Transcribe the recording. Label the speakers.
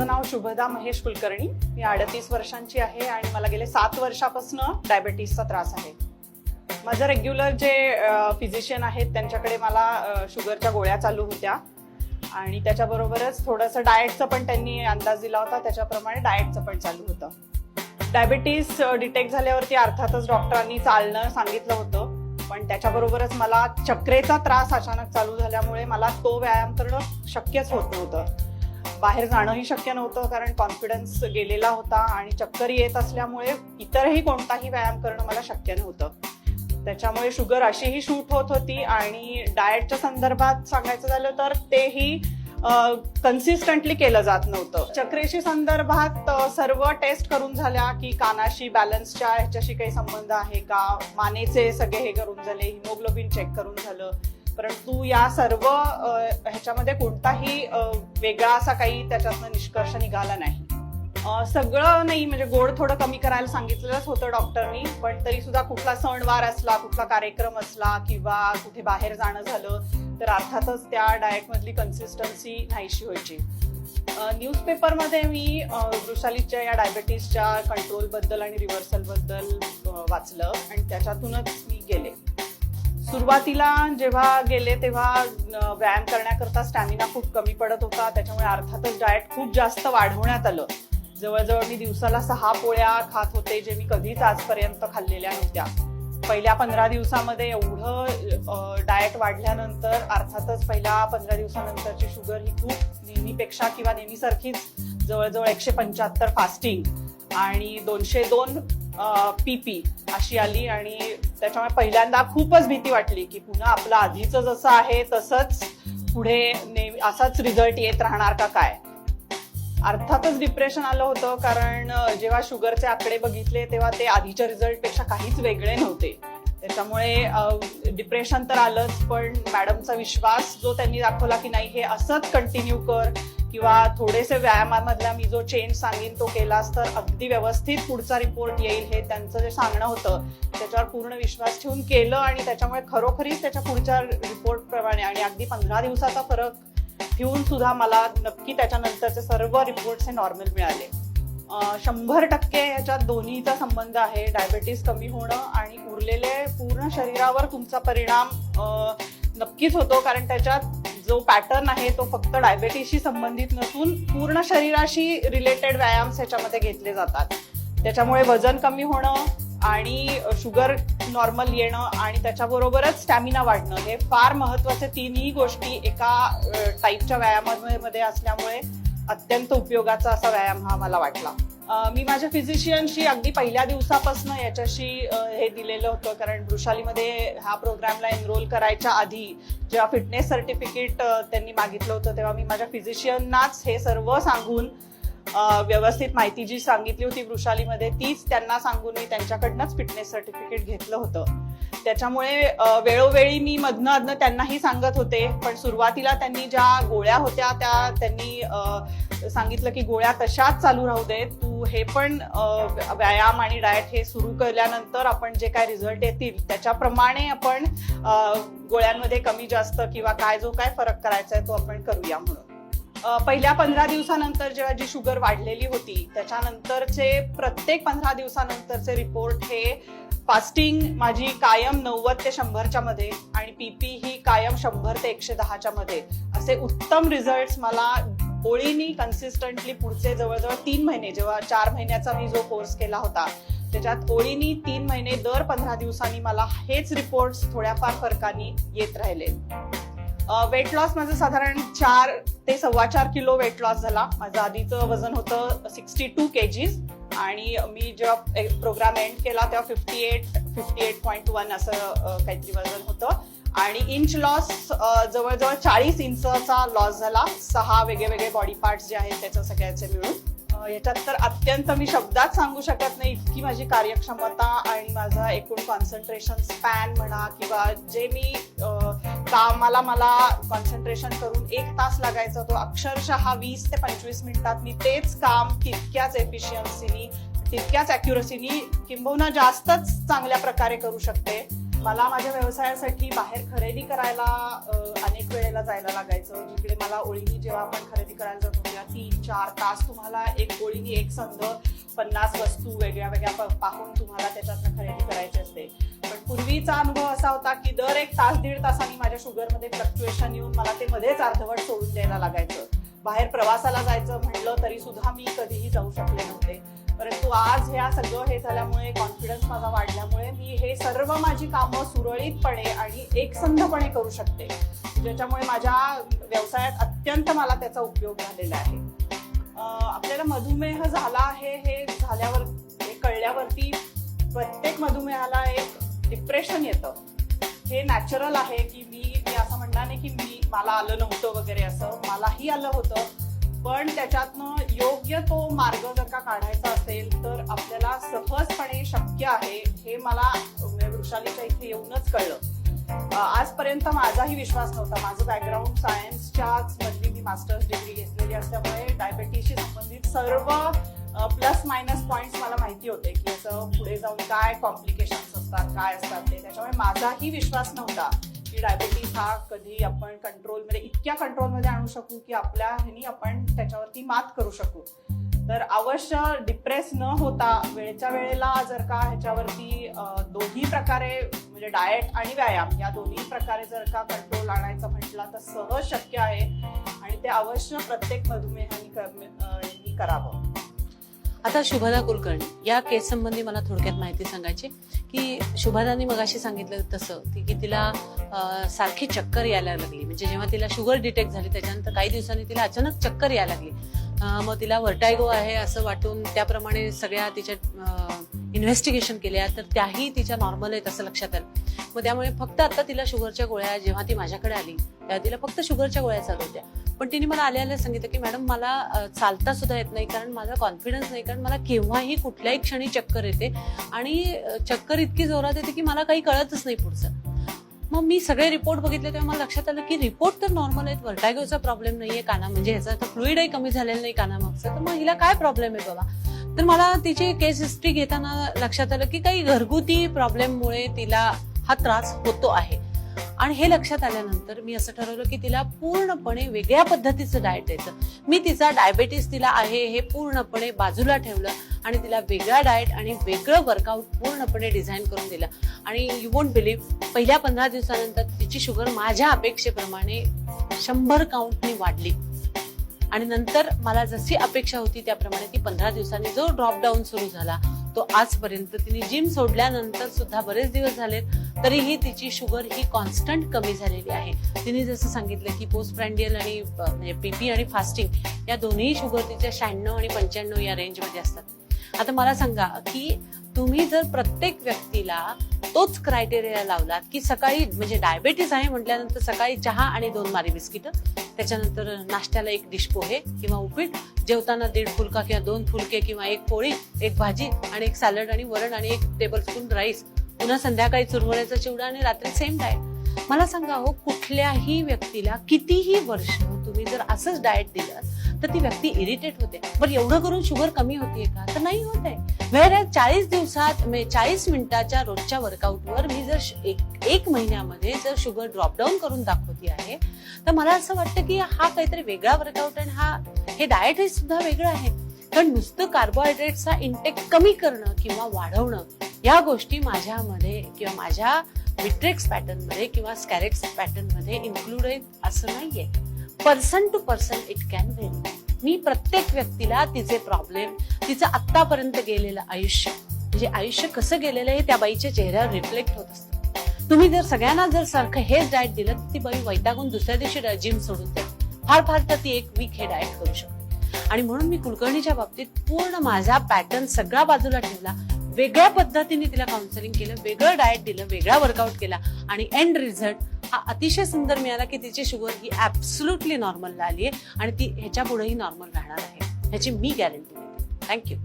Speaker 1: माझं नाव शुभदा महेश कुलकर्णी. मी अडतीस वर्षांची आहे आणि मला गेले सात वर्षापासून डायबेटीसचा त्रास आहे. माझं रेग्युलर जे फिजिशियन आहेत त्यांच्याकडे मला शुगरच्या गोळ्या चालू होत्या. आणि त्याच्याबरोबरच थोडंसं डाएटचं पण त्यांनी अंदाज दिला होता. त्याच्याप्रमाणे डाएटचं पण चालू होतं. डायबेटीस डिटेक्ट झाल्यावरती अर्थातच डॉक्टरांनी चालणं सांगितलं होतं. पण त्याच्याबरोबरच मला चक्रेचा त्रास अचानक चालू झाल्यामुळे मला तो व्यायाम करणं शक्यच होत नव्हतं. बाहेर जाणंही शक्य नव्हतं कारण कॉन्फिडन्स गेलेला होता आणि चक्कर येत असल्यामुळे इतरही कोणताही व्यायाम करणं मला शक्य नव्हतं. त्याच्यामुळे शुगर अशीही शूट होत होती आणि डाएटच्या संदर्भात सांगायचं झालं तर तेही कन्सिस्टंटली केलं जात नव्हतं. चक्रेशी संदर्भात सर्व टेस्ट करून झाल्या की कानाशी बॅलन्सच्या ह्याच्याशी काही संबंध आहे का? मानेचे सगळे हे करून झाले हिमोग्लोबिन चेक करून झालं. परंतु या सर्व ह्याच्यामध्ये कोणताही वेगळा असा काही त्याच्यातनं निष्कर्ष निघाला नाही. सगळं नाही म्हणजे गोड थोडं कमी करायला सांगितलेलंच होतं डॉक्टरनी पण तरी सुद्धा कुठला सणवार असला कुठला कार्यक्रम असला किंवा कुठे बाहेर जाणं झालं तर अर्थातच त्या डाएटमधली कन्सिस्टन्सी नाहीशी व्हायची. न्यूजपेपरमध्ये मी वृषालीच्या या डायबेटीसच्या कंट्रोलबद्दल आणि रिव्हर्सलबद्दल वाचलं आणि त्याच्यातूनच मी गेले. सुरुवातीला जेव्हा गेले तेव्हा व्यायाम करण्याकरता स्टॅमिना खूप कमी पडत होता. त्याच्यामुळे अर्थातच डाएट खूप जास्त वाढवण्यात आलं. जवळजवळ मी दिवसाला सहा पोळ्या खात होते जे मी कधीच आजपर्यंत खाल्लेल्या नव्हत्या. पहिल्या पंधरा दिवसामध्ये एवढं डाएट वाढल्यानंतर अर्थातच पहिल्या पंधरा दिवसानंतरची शुगर ही खूप नेहमीपेक्षा किंवा नेहमीसारखीच जवळजवळ एकशे पंच्याहत्तर फास्टिंग आणि दोनशे दोन पीपी अशी आली आणि त्याच्यामुळे पहिल्यांदा खूपच भीती वाटली की पुन्हा आपलं आधीचं जसं आहे तसंच पुढे नेहमी असाच रिझल्ट येत राहणार का काय? अर्थातच डिप्रेशन आलं होतं कारण जेव्हा शुगरचे आकडे बघितले तेव्हा ते आधीच्या रिझल्टपेक्षा काहीच वेगळे नव्हते. त्याच्यामुळे डिप्रेशन तर आलंच पण मॅडमचा विश्वास जो त्यांनी दाखवला की नाही हे असंच कंटिन्यू कर. किंवा थोडेसे व्यायामामधला मी जो चेंज सांगेन तो केलास तर अगदी व्यवस्थित पुढचा रिपोर्ट येईल हे त्यांचं जे सांगणं होतं. त्याच्यावर पूर्ण विश्वास ठेवून केलं आणि त्याच्यामुळे खरोखरीच त्याच्या पुढच्या रिपोर्टप्रमाणे आणि अगदी पंधरा दिवसाचा फरक ठेवून सुद्धा मला नक्की त्याच्यानंतरचे सर्व रिपोर्ट्स हे नॉर्मल मिळाले. शंभर टक्के याच्यात दोन्हीचा संबंध आहे. डायबेटीस कमी होणं आणि उरलेले पूर्ण शरीरावर तुमचा परिणाम नक्कीच होतो. कारण त्याच्यात जो पॅटर्न आहे तो फक्त डायबेटीसशी संबंधित नसून पूर्ण शरीराशी रिलेटेड व्यायाम ह्याच्यामध्ये घेतले जातात. त्याच्यामुळे वजन कमी होणं आणि शुगर नॉर्मल येणं आणि त्याच्याबरोबरच स्टॅमिना वाढणं हे फार महत्त्वाचे तिन्ही गोष्टी एका टाईपच्या व्यायामामध्ये असल्यामुळे अत्यंत उपयोगाचा असा व्यायाम हा मला वाटला. मी माझ्या फिजिशियनशी अगदी पहिल्या दिवसापासून याच्याशी हे दिलेलं होतं. कारण वृषालीमध्ये ह्या प्रोग्रामला एनरोल करायच्या आधी जेव्हा फिटनेस सर्टिफिकेट त्यांनी मागितलं होतं तेव्हा मी माझ्या फिजिशियननाच हे सर्व सांगून व्यवस्थित माहिती जी सांगितली होती वृषालीमध्ये तीच त्यांना सांगून मी त्यांच्याकडनंच फिटनेस सर्टिफिकेट घेतलं होतं. त्याच्यामुळे वेळोवेळी मी मधनं अधनं त्यांनाही सांगत होते. पण सुरुवातीला त्यांनी ज्या गोळ्या होत्या त्या त्यांनी सांगितलं की गोळ्या तशाच चालू राहू दे तू हे पण व्यायाम आणि डाएट हे सुरू केल्यानंतर आपण जे काय रिझल्ट येतील त्याच्याप्रमाणे आपण गोळ्यांमध्ये कमी जास्त किंवा काय जो काय फरक करायचा आहे तो आपण करूया म्हणून. पहिल्या पंधरा दिवसानंतर जेव्हा जी शुगर वाढलेली होती त्याच्यानंतरचे प्रत्येक पंधरा दिवसानंतरचे रिपोर्ट हे फास्टिंग माझी कायम नव्वद ते शंभरच्या मध्ये आणि पीपी ही कायम शंभर ते एकशे दहाच्या मध्ये. असे उत्तम रिझल्ट मला ओळीनी कन्सिस्टंटली पुढचे जवळजवळ तीन महिने जेव्हा चार महिन्याचा मी जो कोर्स केला होता त्याच्यात ओळीनी तीन महिने दर पंधरा दिवसांनी मला हेच रिपोर्ट्स थोड्याफार फरकानी येत राहिले. वेट लॉस माझं साधारण चार ते सव्वा चार किलो वेट लॉस झाला. माझं आधीचं वजन होतं सिक्स्टी टू केजीज आणि मी जेव्हा प्रोग्राम एंड केला तेव्हा fifty eight fifty eight point one असं काहीतरी वजन होतं. आणि इंच लॉस जवळजवळ चाळीस इंचचा लॉस झाला. सहा वेगळे वेगळे बॉडी पार्ट्स जे आहेत त्याच्या सगळ्याचे मिळून. याच्यात तर अत्यंत मी शब्दात सांगू शकत नाही इतकी माझी कार्यक्षमता आणि माझा एकूण कॉन्सन्ट्रेशन स्पॅन म्हणा किंवा जे मी कामाला मला कॉन्सन्ट्रेशन करून एक तास लागायचा तो. अक्षरशः वीस ते पंचवीस मिनिटात मी तेच काम तितक्याच एफिशियन्सीनी तितक्याच अॅक्युरसीनी किंबहुना जास्तच चांगल्या प्रकारे करू शकते. मला माझ्या व्यवसायासाठी बाहेर खरेदी करायला अनेक वेळेला जायला लागायचं. जिकडे मला ओळीनी जेव्हा आपण खरेदी करायला जातो तेव्हा तीन चार तास तुम्हाला एक ओळीनी एक संघ पन्नास वस्तू वेगळ्या वेगळ्या पाहून तुम्हाला त्याच्यातनं खरेदी करायची असते. पूर्वीचा अनुभव असा होता की दर एक तास दीड तासांनी माझ्या शुगरमध्ये फ्लक्च्युएशन येऊन मला ते मध्येच अर्धवट सोडून द्यायला लागायचं. बाहेर प्रवासाला जायचं म्हटलं तरी सुद्धा मी कधीही जाऊ शकले नव्हते. परंतु आज ह्या सगळं हे झाल्यामुळे कॉन्फिडन्स माझा वाढल्यामुळे मी हे सर्व माझी कामं सुरळीतपणे आणि एकसंधपणे करू शकते. ज्याच्यामुळे माझ्या व्यवसायात अत्यंत मला त्याचा उपयोग झालेला आहे. आपल्याला मधुमेह झाला आहे हे झाल्यावर कळल्यावरती प्रत्येक मधुमेहाला एक डिप्रेशन येतं. हे नॅचरल आहे की मी मी असं म्हणणार नाही की मी मला आलं नव्हतं वगैरे असं मलाही आलं होतं. पण त्याच्यातनं योग्य तो मार्ग जर का काढायचा असेल तर आपल्याला सहजपणे शक्य आहे हे मला म्हणजे वृषालीच्या इथे येऊनच कळलं. आजपर्यंत माझाही विश्वास नव्हता. माझं बॅकग्राऊंड सायन्सच्याच मधली मी मास्टर्स डिग्री घेतलेली असल्यामुळे डायबेटीसशी संबंधित सर्व प्लस मायनस पॉईंट्स मला माहिती होते की असं पुढे जाऊन काय कॉम्प्लिकेशन असतात काय असतात ते. त्याच्यामुळे माझाही विश्वास नव्हता की डायबिटीज हा कधी आपण कंट्रोलमध्ये इतक्या कंट्रोलमध्ये आणू शकू की आपल्या ह्यानी आपण त्याच्यावरती मात करू शकू. तर अवश्य डिप्रेस न होता वेळच्या वेळेला जर का ह्याच्यावरती दोन्ही प्रकारे म्हणजे डाएट आणि व्यायाम या दोन्ही प्रकारे जर का कंट्रोल आणायचं म्हटलं तर सहज शक्य आहे. आणि ते अवश्य प्रत्येक मधुमेहानी यांनी करावं.
Speaker 2: आता शुभदा कुलकर्णी या केस संबंधी मला थोडक्यात माहिती सांगायची की शुभदानी मगाशी सांगितलं तसं ती की तिला सारखी चक्कर यायला लागली. म्हणजे जेव्हा तिला शुगर डिटेक्ट झाली त्याच्यानंतर काही दिवसांनी तिला अचानक चक्कर यायला लागली. मग तिला वर्टायगो आहे असं वाटून त्याप्रमाणे सगळ्या तिच्या इन्व्हेस्टिगेशन केल्या तर त्याही तिच्या नॉर्मल आहेत असं लक्षात आलं. मग त्यामुळे फक्त आता तिला शुगरच्या गोळ्या जेव्हा ती माझ्याकडे आली तेव्हा तिला फक्त शुगरच्या गोळ्या चालू होत्या. पण तिने मला आल्या आल्या सांगितलं की मॅडम मला चालता सुद्धा येत नाही कारण माझा कॉन्फिडन्स नाही कारण मला केव्हाही कुठल्याही क्षणी चक्कर येते आणि चक्कर इतकी जोरात येते की मला काही कळतच नाही पुढचं. मग मी सगळे रिपोर्ट बघितले तेव्हा मला लक्षात आलं की रिपोर्ट तर नॉर्मल आहेत. वर्टायगोचा प्रॉब्लेम नाहीये काना म्हणजे ह्याचा फ्लुईडही कमी झालेलं नाही कानामागचा. तर मग हिला काय प्रॉब्लेम आहे बाबा? तर मला तिची केस हिस्ट्री घेताना लक्षात आलं की काही घरगुती प्रॉब्लेममुळे तिला हा त्रास होतो आहे. आणि हे लक्षात आल्यानंतर मी असं ठरवलं की तिला पूर्णपणे वेगळ्या पद्धतीचं डाएट द्यायचं. मी तिचा डायबेटीस तिला आहे हे पूर्णपणे बाजूला ठेवलं आणि तिला वेगळा डाएट आणि वेगळं वर्कआउट पूर्णपणे डिझाईन करून दिलं. आणि यू वोंट बिलीव्ह पहिल्या पंधरा दिवसानंतर तिची शुगर माझ्या अपेक्षेप्रमाणे शंभर काउंटनी वाढली. आणि नंतर मला जशी अपेक्षा होती त्याप्रमाणे ती पंधरा दिवसांनी जो ड्रॉप डाऊन सुरू झाला. तो आजपर्यंत तिने जिम सोडल्यानंतर सुद्धा बरेच दिवस झालेत तरीही तिची शुगर ही कॉन्स्टंट कमी झालेली आहे. तिने जसं सांगितलं की पोस्ट प्रँडियल आणि म्हणजे पीपी आणि फास्टिंग या दोन्ही शुगर तिच्या शहाण्णव आणि पंच्याण्णव या रेंजमध्ये असतात. आता मला सांगा की तुम्ही जर प्रत्येक व्यक्तीला तोच क्रायटेरिया लावलात की सकाळी म्हणजे डायबेटीस आहे म्हटल्यानंतर सकाळी चहा आणि दोन मारी बिस्किट त्याच्यानंतर नाश्त्याला एक डिश पोहे किंवा उपीट जेवताना दीड फुलका किंवा दोन फुलके किंवा एक पोळी एक भाजी आणि एक सॅलड आणि वरण आणि एक टेबल स्पून राईस पुन्हा संध्याकाळी चुरमुऱ्याचा चिवडा आणि रात्री सेम डाएट मला सांगा हो कुठल्याही व्यक्तीला कितीही वर्ष तुम्ही जर असंच डाएट दिलं तर ती व्यक्ती इरिटेट होते. बरं एवढं करून शुगर कमी होतीये का? तर नाही होत आहे. वेळ चाळीस दिवसात म्हणजे चाळीस मिनिटाच्या रोजच्या वर्कआउटवर मी जर श- एक एक महिन्यामध्ये जर शुगर ड्रॉपडाऊन करून दाखवते आहे तर मला असं वाटतं की हा काहीतरी वेगळा वर्कआउट आणि हा हे डाएट हे सुद्धा वेगळं आहे. कारण नुसतं कार्बोहायड्रेटचा इंटेक कमी करणं किंवा वाढवणं या गोष्टी माझ्यामध्ये किंवा माझ्या विट्रेक्स पॅटर्नमध्ये किंवा स्कॅरेक्स पॅटर्नमध्ये इन्क्लुडेड असं नाही असं नाहीये. Person to person it can very मी प्रत्येक व्यक्तीला तिचे प्रॉब्लेम तिचं आत्तापर्यंत गेलेलं आयुष्य म्हणजे आयुष्य कसं गेलेलं आहे त्या बाईच्या चेहऱ्यावर रिफ्लेक्ट होत असतं. तुम्ही जर सगळ्यांना जर सारखं हेच डाएट दिलं तर ती बाई वैतागून दुसऱ्या दिवशी जिम सोडून जाईल. फार फार तर ती एक वीक हे डाएट करू शकते. आणि म्हणून मी कुलकर्णीच्या बाबतीत पूर्ण माझा पॅटर्न सगळा बाजूला ठेवला वेगळ्या पद्धतीने तिला काउन्सिलिंग केलं वेगळं डाएट दिलं वेगळा वर्कआउट केला आणि एंड रिझल्ट हा अतिशय सुंदर मिळाला की तिची शुगर ही ॲब्सुल्युटली नॉर्मलला आली आहे आणि ती ह्याच्या पुढेही नॉर्मल राहणार आहे. ह्याची मी गॅरंटी देते. थँक्यू